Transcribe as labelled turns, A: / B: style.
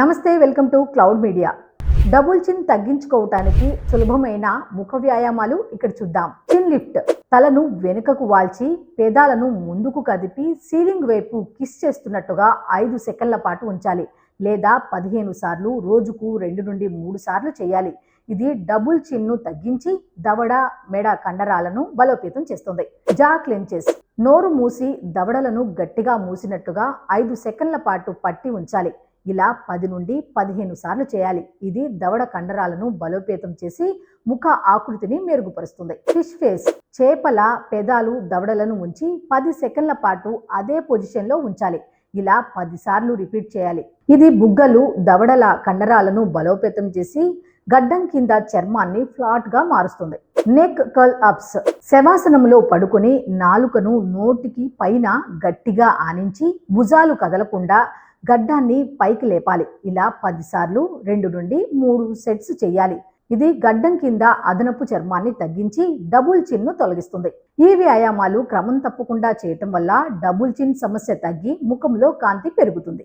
A: నమస్తే welcome to Cloud Media. Double chin తగ్గించుకోవటానికి సులభమైన ముఖ వ్యాయామాలు ఇక్కడ చూద్దాం. చిన్ లిఫ్ట్. తలను వెనుకకు వాల్చి పేదాలను ముందుకు కదిపి సీలింగ్ వైపు కిస్ చేస్తున్నట్టుగా ఐదు సెకండ్ల పాటు ఉంచాలి. లేదా పదిహేను సార్లు రోజుకు రెండు నుండి మూడు సార్లు చేయాలి. ఇది డబుల్ చిన్ను తగ్గించి దవడ మెడ కండరాలను బలోపేతం చేస్తుంది. జా క్లెంచెస్ నోరు మూసి దవడలను గట్టిగా మూసినట్టుగా ఐదు సెకండ్ల పాటు పట్టి ఉంచాలి. ఇలా పది నుండి పదిహేను సార్లు చేయాలి. ఇది దవడ కండరాలను బలోపేతం చేసి ముఖ ఆకృతిని మెరుగుపరుస్తుంది. Fish face. చేపల పెదాలు దవడలను ఉంచి పది సెకండ్ల పాటు అదే పొజిషన్లో ఉంచాలి. ఇలా పది సార్లు రిపీట్ చేయాలి. ఇది బుగ్గలు దవడల కండరాలను బలోపేతం చేసి గడ్డం కింద చర్మాన్ని ఫ్లాట్గా మారుస్తుంది. నెక్ కర్ల్ అప్స్ శవాసనంలో పడుకుని నాలుకను నోటికి పైన గట్టిగా ఆనించి భుజాలు కదలకుండా గడ్డాన్ని పైకి లేపాలి. ఇలా పదిసార్లు రెండు నుండి మూడు సెట్స్ చేయాలి. ఇది గడ్డం కింద అదనపు చర్మాన్ని తగ్గించి డబుల్ చిన్ను తొలగిస్తుంది. ఈ వ్యాయామాలు క్రమం తప్పకుండా చేయటం వల్ల డబుల్ చిన్ సమస్య తగ్గి ముఖంలో కాంతి పెరుగుతుంది.